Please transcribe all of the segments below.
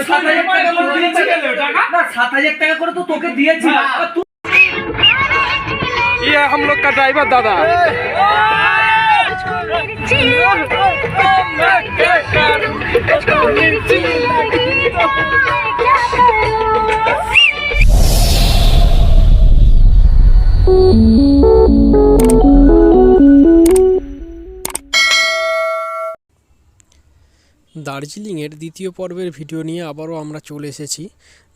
সাত হাজার টাকা করে দিয়েছি। টাকা না সাত হাজার টাকা করে তো তোকে দিয়েছি হ্যাঁ। আর তুই ये हम लोग का ड्राइवर दादा দার্জিলিংয়ের দ্বিতীয় পর্বের ভিডিও নিয়ে আবারও আমরা চলে এসেছি।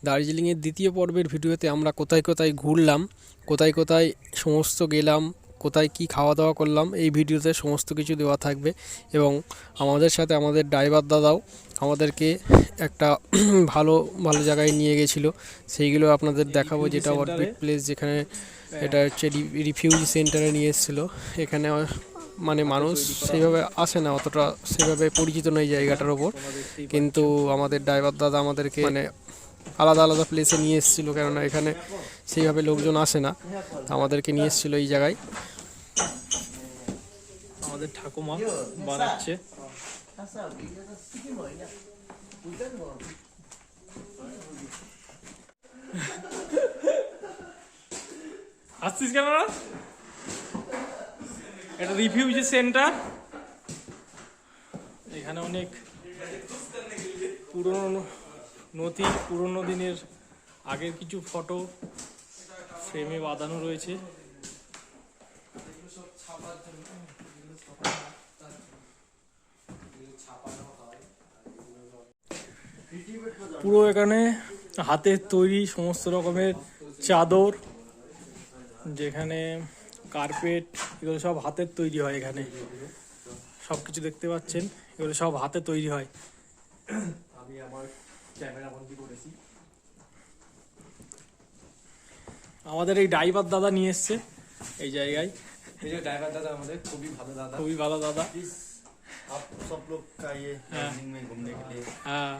দার্জিলিংয়ের দ্বিতীয় পর্বের ভিডিওতে আমরা কোথায় কোথায় ঘুরলাম কোথায় কোথায় সমস্ত গেলাম কোথায় কি খাওয়া দাওয়া করলাম এই ভিডিওতে সমস্ত কিছু দেওয়া থাকবে এবং আমাদের সাথে আমাদের ড্রাইভার দাদাও আমাদেরকে একটা ভালো ভালো জায়গায় নিয়ে গেছিল। সেইগুলো আপনাদের দেখাবো যেটা অরবিট প্লেস যেখানে এটা হচ্ছে রিফিউজি সেন্টারে নিয়ে এসেছিল। এখানে মানে মানুষ সেইভাবে আসে না, অতটা সেভাবে পরিচিত নয় জায়গাটার ওপর। কিন্তু আমাদের ড্রাইভার দাদা আমাদেরকে মানে আলাদা আলাদা প্লেসে নিয়ে এসেছিল, কেননা এখানে সেইভাবে লোকজন আসে না। আমাদেরকে নিয়ে এসেছিল এই জায়গায়। আমাদের ঠাকুমা বানাচ্ছে। আসছিস কেন? এটা রিফিউজি সেন্টার এখানে অনেক পুরনো নথি, পুরনো দিনের আগের কিছু ফটো ফ্রেমে বাঁধানো রয়েছে। পুরো এখানে হাতের তৈরি সমস্ত রকমের চাদর, যেখানে কার্পেট এগুলো সব হাতের তৈরি হয় এখানে সব কিছু দেখতে পাচ্ছেন এগুলো সব হাতে তৈরি হয় আমি আমার ক্যামেরা বন্দি করেছি আমাদের এই ড্রাইভার দাদা নিয়ে এসছে এই জায়গায় এই যে ड्राइवर दादा আমাদের খুবই ভালো দাদা খুবই ভালো দাদা प्लीज आप सब लोग का ये हाँ। दार्जिलिंग में घूमने के लिए হ্যাঁ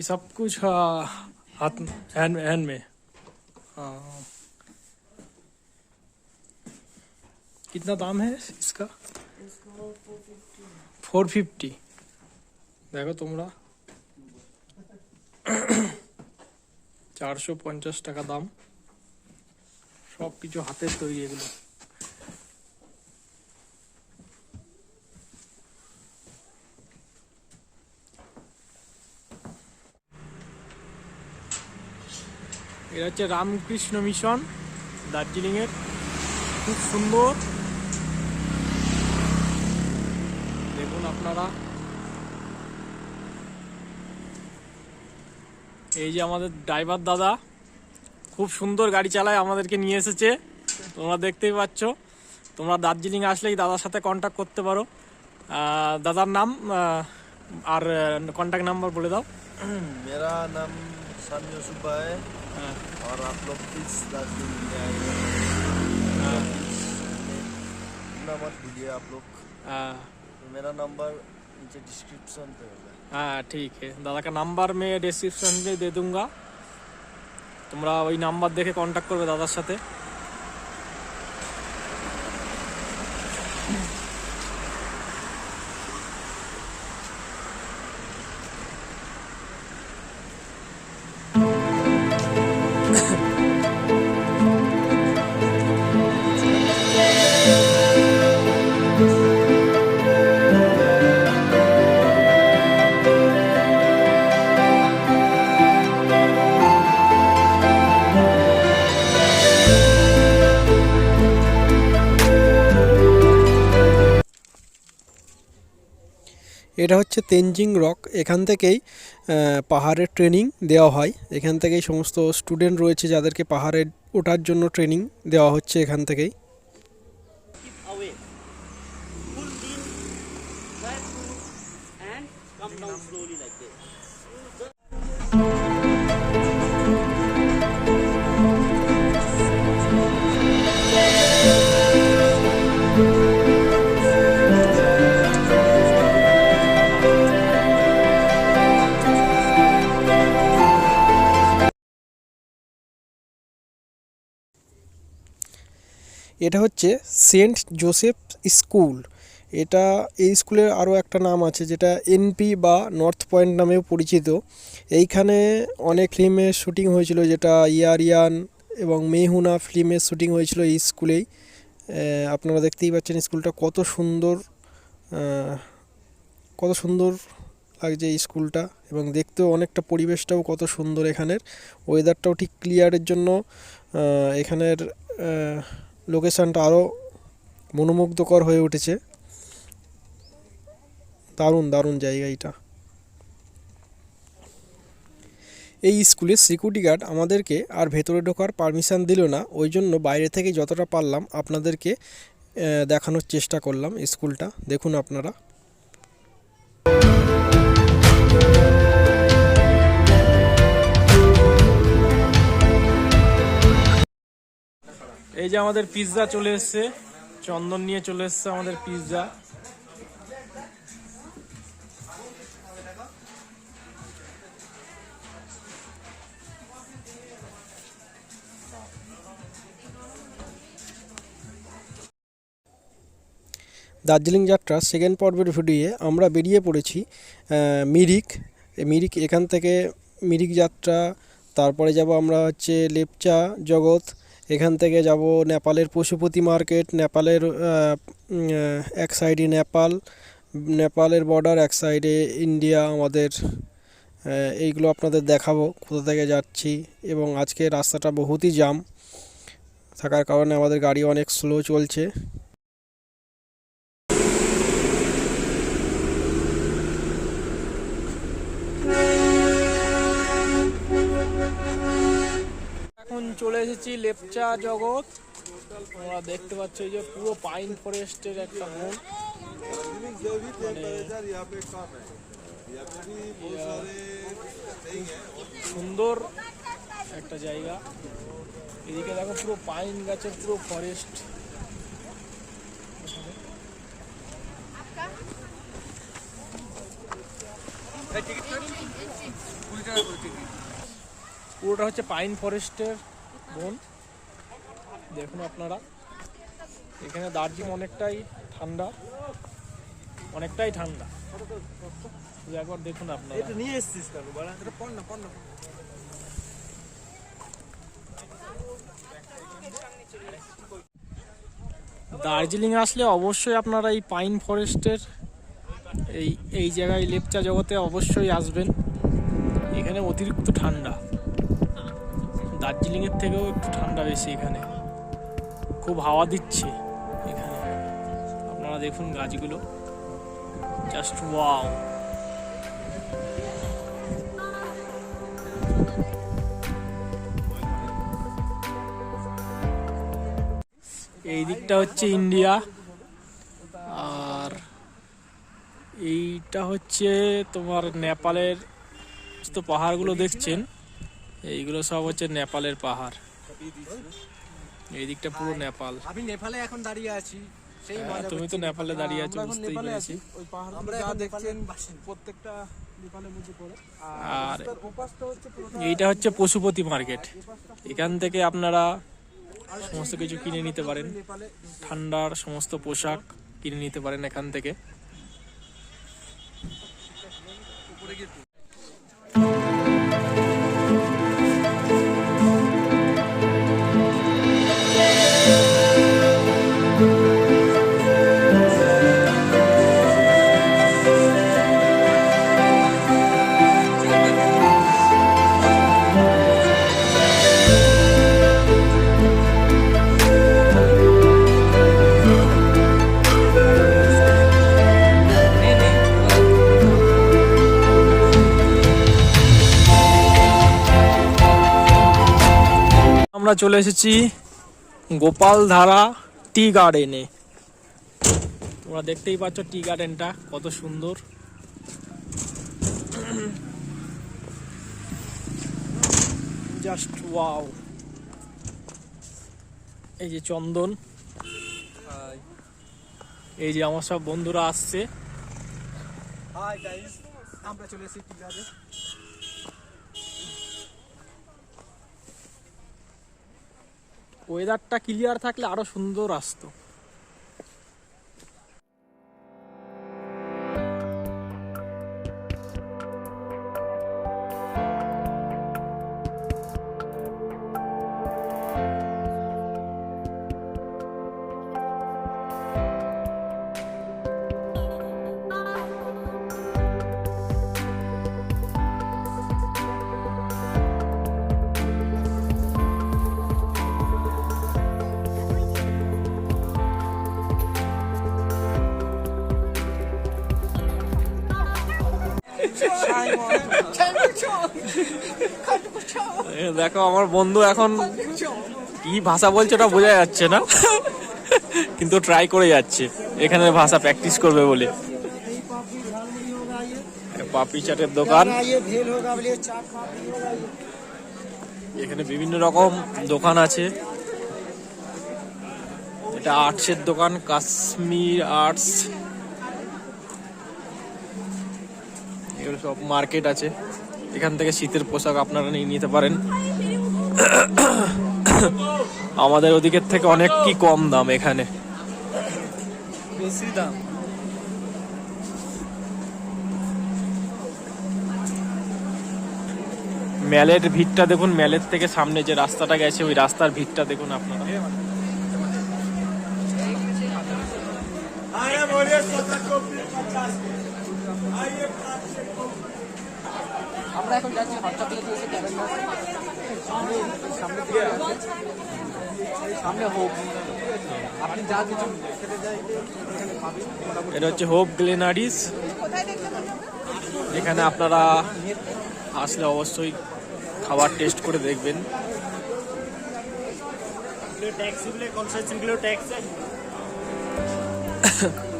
ये सब कुछ हाँ, हाथ हैंड हैंड में हाँ कितना दाम है इसका फोर फिफ्टी দেখো তোমরা চারশো পঞ্চাশ টাকা দাম সব কিছু হাতের তৈরি এগুলো এটা হচ্ছে রামকৃষ্ণ মিশন, দার্জিলিংয়ের। খুব সুন্দর। দেখুন আপনারা। এই যে আমাদের ড্রাইভার দাদা, খুব সুন্দর গাড়ি চালায় আমাদেরকে নিয়ে এসেছে। তোমরা দেখতেই পাচ্ছ। তোমরা দার্জিলিং আসলেই দাদার সাথে কন্ট্যাক্ট করতে পারো। দাদার নাম আর কন্ট্যাক্ট নাম্বার বলে দাও। মেরা নাম সামিয়া সুব্বা और आप लोग प्लीज दार्जिलिंग में आइए হ্যাঁ इतना मत भूलिए आप लोग हाँ मेरा नंबर नीचे डिस्क्रिप्शन पे होगा हाँ ठीक है दादा का নাম্বার मैं डिस्क्रिप्शन में दे दूंगा তোমরা ওই নাম্বার দেখে কন্ট্যাক্ট করবে দাদার সাথে এটা হচ্ছে তেনজিং রক। এখান থেকেই পাহাড়ের ট্রেনিং দেওয়া হয়। এখান থেকেই সমস্ত স্টুডেন্ট রয়েছে যাদেরকে পাহাড়ে ওঠার জন্য ট্রেনিং দেওয়া হচ্ছে এখান থেকেই। এটা হচ্ছে সেন্ট জোসেফ স্কুল। এটা এই স্কুলের আরও একটা নাম আছে যেটা এনপি বা নর্থ পয়েন্ট নামেও পরিচিত। এইখানে অনেক ফিল্মের শুটিং হয়েছিল যেটা ইয়ারিয়ান এবং মেহুনা ফিল্মের শুটিং হয়েছিল এই স্কুলেই। আপনারা দেখতেই পাচ্ছেন স্কুলটা কত সুন্দর কত সুন্দর লাগছে এই স্কুলটা এবং দেখতেও অনেকটা পরিবেশটাও কত সুন্দর এখানের। ওয়েদারটাও ঠিক ক্লিয়ারের জন্য এখানের লোকেশানটা আরও মনোমুগ্ধকর হয়ে উঠেছে। দারুণ দারুণ জায়গা এটা এই স্কুলের সিকিউরিটি গার্ড আমাদেরকে আর ভেতরে ঢোকার পারমিশন দিল না, ওই জন্য বাইরে থেকে যতটা পারলাম আপনাদেরকে দেখানোর চেষ্টা করলাম স্কুলটা। দেখুন আপনারা। এই যে আমাদের পিৎজা চলে এসছে। চন্দন নিয়ে চলে এসছে আমাদের পিৎজা দার্জিলিং যাত্রা সেকেন্ড পর্বের ভিডিওয়ে আমরা বেরিয়ে পড়েছি মিরিক। মিরিক এখান থেকে মিরিক যাত্রা, তারপরে যাব আমরা হচ্ছে লেপচা জগৎ এখান থেকে যাব নেপালের পশুপতি মার্কেট, নেপালের এক সাইডে নেপাল, নেপালের বর্ডার এক সাইডে ইন্ডিয়া, আমাদের এইগুলো আপনাদের দেখাবো কোথা থেকে যাচ্ছি এবং আজকে রাস্তাটা বহুতই জাম থাকার কারণে আমাদের গাড়ি অনেক স্লো চলছে। চলে এসেছি লেপচা জগৎ। তোমরা দেখতে পাচ্ছ এই যে পুরো পাইন ফরেস্টের একটা বন মানে সুন্দর একটা জায়গা। এদিকে দেখো পুরো পাইন গাছের পুরো ফরেস্ট। পুরোটা হচ্ছে পাইন ফরেস্টের। বন। দেখুন আপনারা। এখানে দার্জিলিং অনেকটাই ঠান্ডা। অনেকটাই ঠান্ডা। একবার দেখুন আপনারা। নিয়ে এসছিস কেন? বলা এটা পড় না পড় না দার্জিলিং আসলে অবশ্যই আপনারা এই পাইন ফরেস্টের এই এই জায়গায় লেপচা জগতে অবশ্যই আসবেন। এখানে অতিরিক্ত ঠান্ডা। দার্জিলিংয়ের থেকেও একটু ঠান্ডা বেশি এখানে। খুব হাওয়া দিচ্ছে এখানে। আপনারা দেখুন গাছগুলো। জাস্ট ওয়াও এই দিকটা হচ্ছে ইন্ডিয়া। আর এইটা হচ্ছে তোমার নেপালের তো পাহাড়গুলো দেখছেন এইগুলো সব হচ্ছে নেপালের পাহাড়। এই দিকটা পুরো নেপাল। আমি নেপালে এখন দাঁড়িয়ে আছি সেই হ্যাঁ, মজা তুমি তো নেপালে দাঁড়িয়ে আছো বুঝতেই পেরেছি। আছি। ওই পাহাড় আমরা যা দেখছেন প্রত্যেকটা নেপালের মধ্যে পড়ে। আর এইটা হচ্ছে পশুপতি মার্কেট। এখান থেকে আপনারা সমস্ত কিছু কিনে নিতে পারেন। ঠান্ডার সমস্ত পোশাক কিনে নিতে পারেন এখান থেকে। আমরা চলে এসেছি গোপালধারা টি গার্ডেনে। তোমরা দেখতেই পাচ্ছ টি গার্ডেনটা কত সুন্দর। জাস্ট ওয়াও এই যে চন্দন। এই যে আমার সব বন্ধুরা আসছে। হাই গাইস আমরা চলে এসেছি টিকাতে ওয়েদারটা ক্লিয়ার থাকলে আরও সুন্দর আসতো। দেখো আমার বন্ধু এখন কি ভাষা বলছে ওটা বোঝা যাচ্ছে না। কিন্তু ট্রাই করে যাচ্ছে। এখানে ভাষা প্র্যাকটিস করবে বলে। পাপড়ি চাটের দোকান। এখানে বিভিন্ন রকম দোকান আছে। এটা আর্টসের দোকান, কাশ্মীর আর্টস এগুলো সব মার্কেট আছে। এখান থেকে শীতের পোশাক আপনারা নিয়ে নিতে পারেন। আমাদের ওদিকের থেকে অনেক কি কম দাম এখানে। বেশি দাম। ম্যালের ভিড়টা দেখুন ম্যালের থেকে সামনে যে রাস্তাটা গেছে ওই রাস্তার ভিড়টা দেখুন আপনারা। আমরা এখন যাচ্ছি সামনে সামনে দিকে সামনে হোক আপনি যা কিছু এটা হচ্ছে হোপ গ্লেনারিস এখানে আপনারা আসলে অবশ্যই খাবার টেস্ট করে দেখবেন।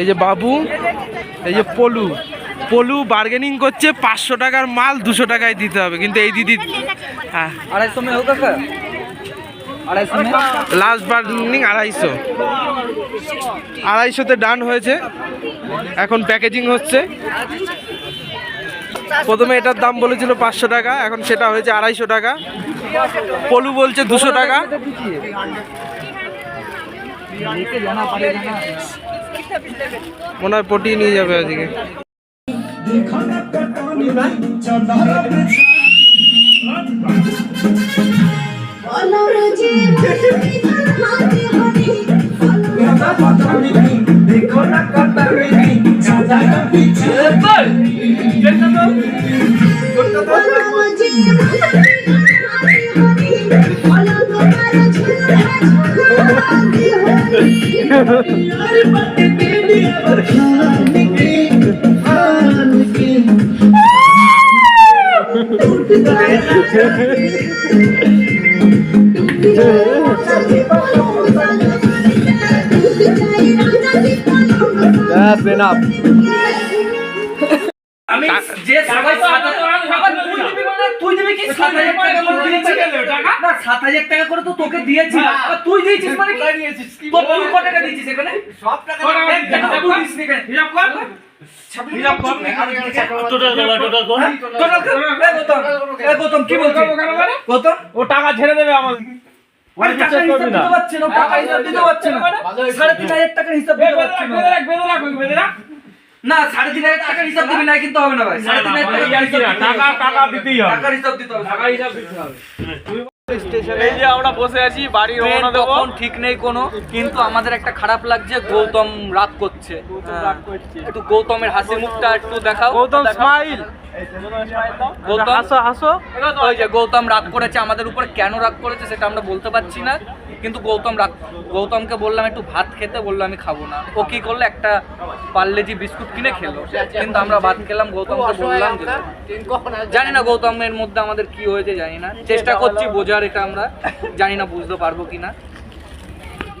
এই যে বাবু এই যে পলু। পলু বার্গেনিং করছে পাঁচশো টাকার মাল দুশো টাকায় দিতে হবে। কিন্তু এই দিদি হ্যাঁ। আড়াইশো লাস্ট বার্গেনিং আড়াইশো আড়াইশোতে ডান হয়েছে। এখন প্যাকেজিং হচ্ছে। প্রথমে এটার দাম বলেছিল পাঁচশো টাকা এখন সেটা হয়েছে আড়াইশো টাকা। পলু বলছে দুশো টাকা। মনে হয় পটিয়ে নিয়ে যাবে আজকে আমি যে সবাই সাত হাজার- তুই দিবি মানে তুই দিবি কি সাত হাজার টাকা করে দিয়েছি না সাত হাজার টাকা করে তো তোকে দিয়েছি তুই দিয়েছিস মানে কি তোর তুই কত টাকা দিয়েছিস এখানে সব টাকা তুই এখানে হিসাব কর ও টাকা ছেড়ে দেবে আমার পারছে না সাড়ে তিন হাজার টাকার হিসাব দিবি না কিন্তু হবে না ভাই সাড়ে তিন হাজার। টাকা দিতেই হবে টাকার হিসাব দিতে হবে টাকা হিসাব দিতে হবে এই যে আমরা বসে আছি বাড়ি রওনা দেবো। তখন ঠিক নেই কোনো কিন্তু আমাদের একটা খারাপ লাগছে গৌতম রাগ করছে। একটু গৌতমের হাসি মুখটা একটু দেখাও। গৌতম স্মাইল গৌতম হাসো হাসো। ওই যে গৌতম রাগ করেছে আমাদের উপর কেন রাগ করেছে সেটা আমরা বলতে পারছি না। কিন্তু গৌতম গৌতমকে বললাম একটু ভাত খেতে বলল আমি খাব না। ও কি করল? একটা পার্লেজি বিস্কুট কিনে খেলো। কিন্তু আমরা ভাত খেলাম গৌতমকে বললাম যে জানি না গৌতমের মধ্যে আমাদের কি হয়েছে জানি না। চেষ্টা করছি বোঝার এটা আমরা। জানি না বুঝতে পারব কিনা।